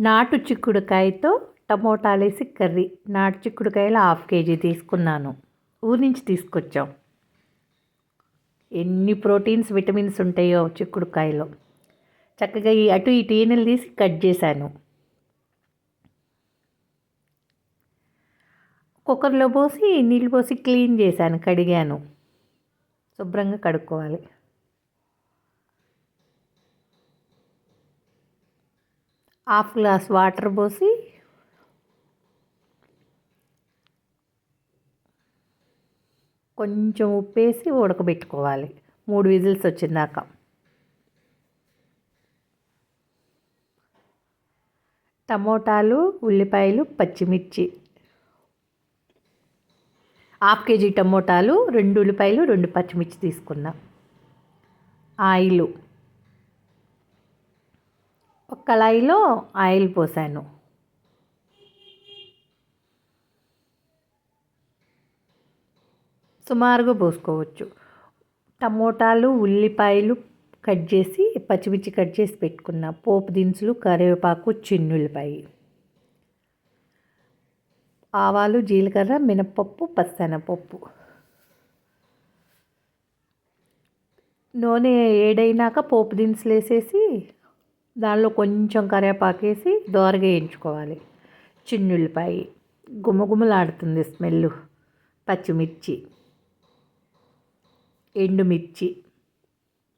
నాటు చిక్కుడుకాయతో టమోటాలు వేసి కర్రీ. నాటు చిక్కుడుకాయలు హాఫ్ కేజీ తీసుకున్నాను. ఊరి నుంచి తీసుకొచ్చాం. ఎన్ని ప్రోటీన్స్ విటమిన్స్ ఉంటాయో చిక్కుడుకాయలో. చక్కగా ఈ అటు ఇటు ఈనెలు తీసి కట్ చేశాను. కుక్కర్లో పోసి నీళ్ళు పోసి క్లీన్ చేశాను కడిగాను. శుభ్రంగా కడుక్కోవాలి. హాఫ్ గ్లాస్ వాటర్ పోసి కొంచెం ఉప్పేసి ఉడకబెట్టుకోవాలి. మూడు విజిల్స్ వచ్చిందాక టమోటాలు ఉల్లిపాయలు పచ్చిమిర్చి. హాఫ్ కేజీ టమోటాలు రెండు ఉల్లిపాయలు రెండు పచ్చిమిర్చి తీసుకున్నా. ఆయిల్. ఒక కళాయిలో ఆయిల్ పోసాను. సుమారుగా పోసుకోవచ్చు. టమోటాలు ఉల్లిపాయలు కట్ చేసి పచ్చిమిర్చి కట్ చేసి పెట్టుకున్న పోపు దినుసులు కరివేపాకు చిన్నుల్లిపాయ ఆవాలు జీలకర్ర మినపప్పు పచ్చనపప్పు. నూనె ఏడైనాక పోపు దినుసులు వేసేసి దానిలో కొంచెం కరివేపాకేసి దోరగా వేయించుకోవాలి. చిన్నుల్లిపాయ గుమగుమలాడుతుంది స్మెల్. పచ్చిమిర్చి ఎండుమిర్చి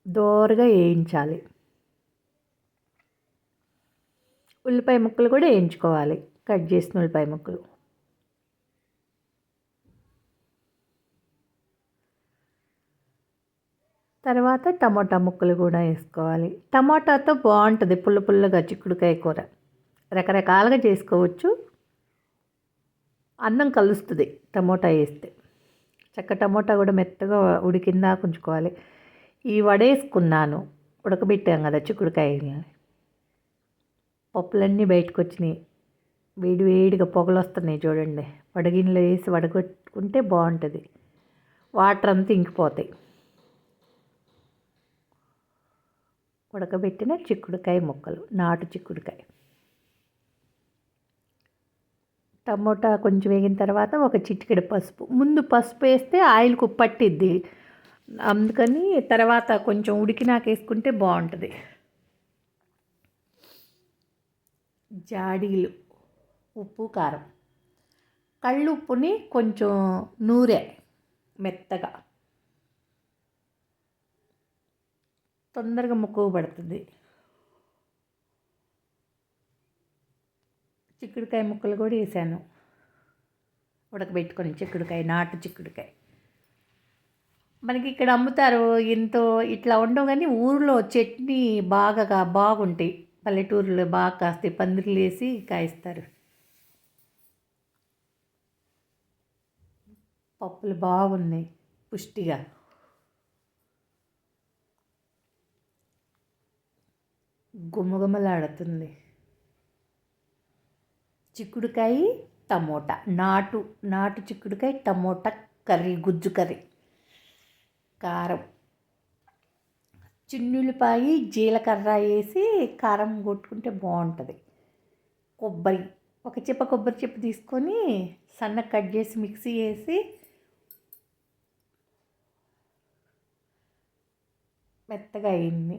దోరగా వేయించాలి. ఉల్లిపాయ ముక్కలు కూడా వేయించుకోవాలి. కట్ చేసిన ఉల్లిపాయ ముక్కలు. తర్వాత టమాటా ముక్కలు కూడా వేసుకోవాలి. టమాటాతో బాగుంటుంది పుల్ల పుల్లగా చిక్కుడుకాయ కూర. రకరకాలుగా చేసుకోవచ్చు. అన్నం కలుస్తుంది టమోటా వేస్తే. చక్క టమోటా కూడా మెత్తగా ఉడికిందా ఉంచుకోవాలి ఈ వడేసుకున్నాను. ఉడకబెట్టాం కదా చిక్కుడుకాయని పప్పులన్నీ బయటకు వచ్చినాయి వేడి వేడిగా పొగలు వస్తున్నాయి చూడండి. వడగిన్నెలో వేసి వడగొట్టుకుంటే బాగుంటుంది. వాటర్ అంతా ఇంకిపోతాయి. ఉడకబెట్టిన చిక్కుడుకాయ ముక్కలు నాటు చిక్కుడుకాయ. టమోటా కొంచెం వేగిన తర్వాత ఒక చిటికెడు పసుపు. ముందు పసుపు వేస్తే ఆయిల్కు పట్టిద్ది. అందుకని తర్వాత కొంచెం ఉడికినాక వేసుకుంటే బాగుంటుంది. జాడీలు ఉప్పు కారం. కళ్ళు ఉప్పుని కొంచెం నూరే మెత్తగా. తొందరగా ముక్కువ పడుతుంది. చిక్కుడుకాయ ముక్కలు కూడా వేసాను. ఉడకబెట్టుకొని చిక్కుడుకాయ నాటు చిక్కుడుకాయ. మనకి ఇక్కడ అమ్ముతారు ఎంతో ఇట్లా ఉండవు కానీ ఊరిలో చట్నీ బాగా బాగుంటాయి. పల్లెటూరులో బాగా కాస్తాయి పందిర్లు వేసి కాయిస్తారు. పప్పులు బాగున్నాయి పుష్టిగా. గుమగుమలాడుతుంది. చిక్కుడుకాయ టమోటా. నాటు నాటు చిక్కుడుకాయ టమోటా కర్రీ గుజ్జు కర్రీ. కారం. చిన్నులపాయ జీలకర్ర వేసి కారం కొట్టుకుంటే బాగుంటుంది. కొబ్బరి. ఒక చిప్ప కొబ్బరి చిప్ప తీసుకొని సన్న కట్ చేసి మిక్సీ వేసి మెత్తగా అయింది.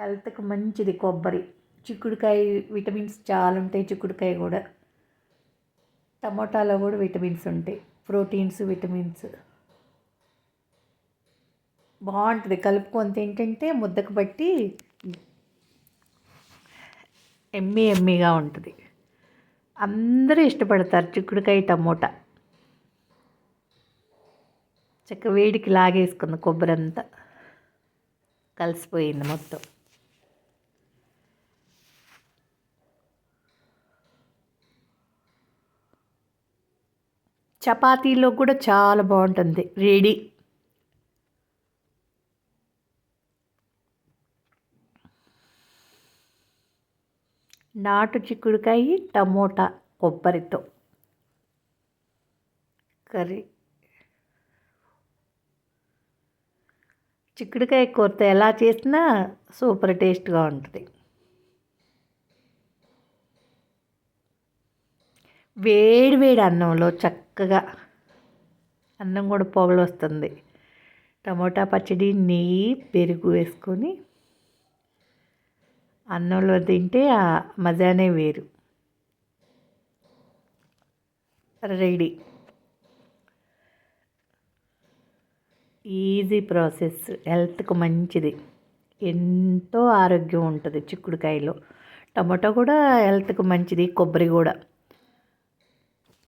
హెల్త్కి మంచిది కొబ్బరి. చిక్కుడుకాయ విటమిన్స్ చాలా ఉంటాయి చిక్కుడుకాయ కూడా. టమోటాలో కూడా విటమిన్స్ ఉంటాయి ప్రోటీన్స్ విటమిన్స్. బాగుంటుంది. కలుపుకొని తింటుంటే ముద్దకు బట్టి ఎమ్మి ఎమ్మిగా ఉంటుంది. అందరూ ఇష్టపడతారు చిక్కుడుకాయ టమోటా. చక్క వేడికి లాగేసుకుంది కొబ్బరి అంతా కలిసిపోయింది మొత్తం. చపాతీలో కూడా చాలా బాగుంటుంది. రెడీ నాటు చిక్కుడుకాయ టమోటా కొబ్బరితో. కర్రీ. చిక్కుడుకాయ కూరతో ఎలా చేసినా సూపర్ టేస్ట్గా ఉంటుంది. వేడి వేడి అన్నంలో చక్క చక్కగా అన్నం కూడా పొగలు వస్తుంది. టమోటా పచ్చడి నెయ్యి పెరుగు వేసుకొని అన్నంలో తింటే ఆ మజానే వేరు. రెడీ. Easy process. హెల్త్కి మంచిది. ఎంతో ఆరోగ్యం ఉంటుంది చిక్కుడుకాయలో. టమాటో కూడా హెల్త్కి మంచిది కొబ్బరి కూడా.